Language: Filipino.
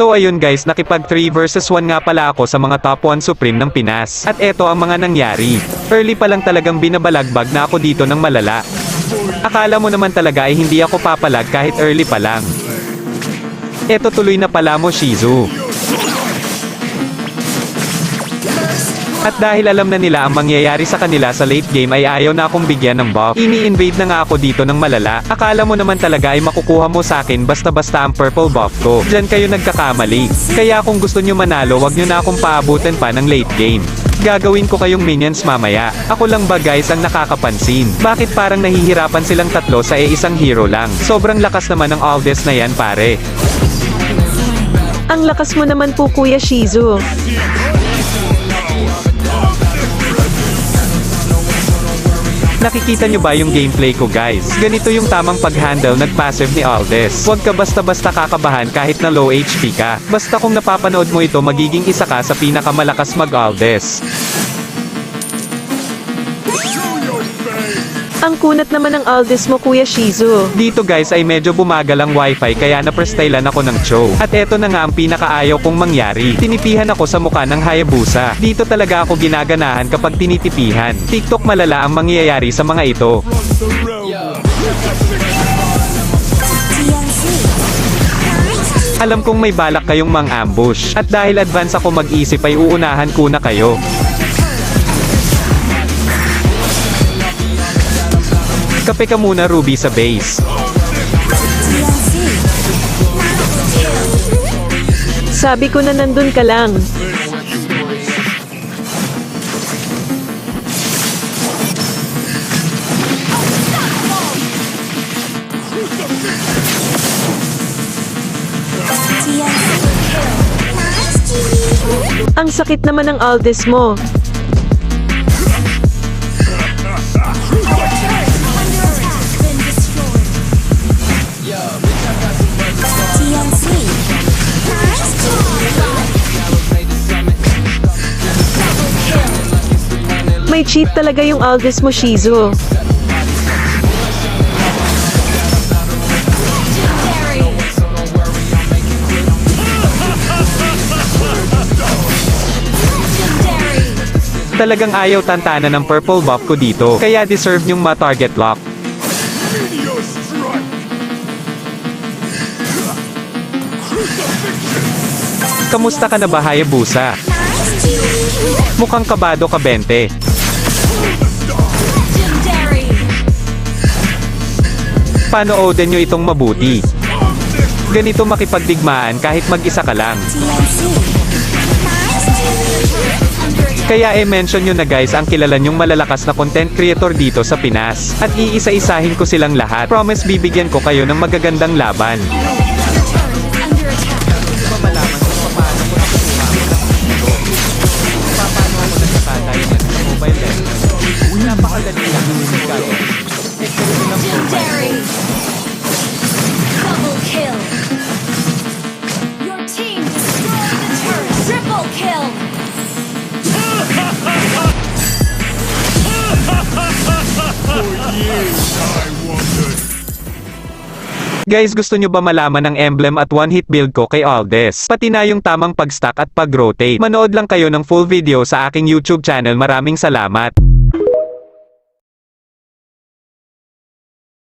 So ayun guys, nakipag 3 versus 1 nga pala ako sa mga top 1 supreme ng Pinas. At eto ang mga nangyari. Early pa lang talagang binabalagbag na ako dito ng malala. Akala mo naman talaga ay hindi ako papalag kahit early pa lang. Eto tuloy na pala mo Shizu. At dahil alam na nila ang mangyayari sa kanila sa late game ay ayaw na akong bigyan ng buff. Ini-invade na nga ako dito ng malala. Akala mo naman talaga ay makukuha mo sa akin basta-basta ang purple buff ko. Diyan kayo nagkakamali. Kaya kung gusto nyo manalo wag nyo na akong paabutan pa ng late game. Gagawin ko kayong minions mamaya. Ako lang ba guys ang nakakapansin? Bakit parang nahihirapan silang tatlo sa e isang hero lang? Sobrang lakas naman ng Aldes na yan pare. Ang lakas mo naman po Kuya Shizu. Nakikita nyo ba yung gameplay ko guys? Ganito yung tamang pag-handle nag-passive ni Aldes. Huwag ka basta-basta kakabahan kahit na low HP ka. Basta kung napapanood mo ito magiging isa ka sa pinakamalakas mag-Aldes. Ang kunat naman ng Aldis mo Kuya Shizu. Dito guys ay medyo bumagal ang wifi kaya naprestylan ako ng show. At eto na nga ang pinakaayaw kong mangyari. Tinipihan ako sa muka ng Hayabusa. Dito talaga ako ginaganahan kapag tinitipihan. TikTok malala ang mangyayari sa mga ito. Alam kong may balak kayong mang-ambush. At dahil advance ako mag-isip ay uunahan ko na kayo. Kape ka muna Ruby sa base. Sabi ko na nandun ka lang. Ang sakit naman ng Aldis mo. May cheat talaga yung Aldis mo, Shizu. Talagang ayaw tantana ng purple buff ko dito. Kaya deserve nyong ma-target lock. Kamusta ka na ba Hayabusa? Mukhang kabado ka 20. Paano Oden nyo itong mabuti? Ganito makipagdigmaan kahit mag-isa ka lang. Kaya e-mention nyo na guys ang kilala nyong malalakas na content creator dito sa Pinas. At iisa-isahin ko silang lahat. Promise bibigyan ko kayo ng magagandang laban. Guys gusto nyo ba malaman ang emblem at one-hit build ko kay Aldes? Pati na yung tamang pag-stack at pag-rotate. Manood lang kayo ng full video sa aking YouTube channel. Maraming salamat.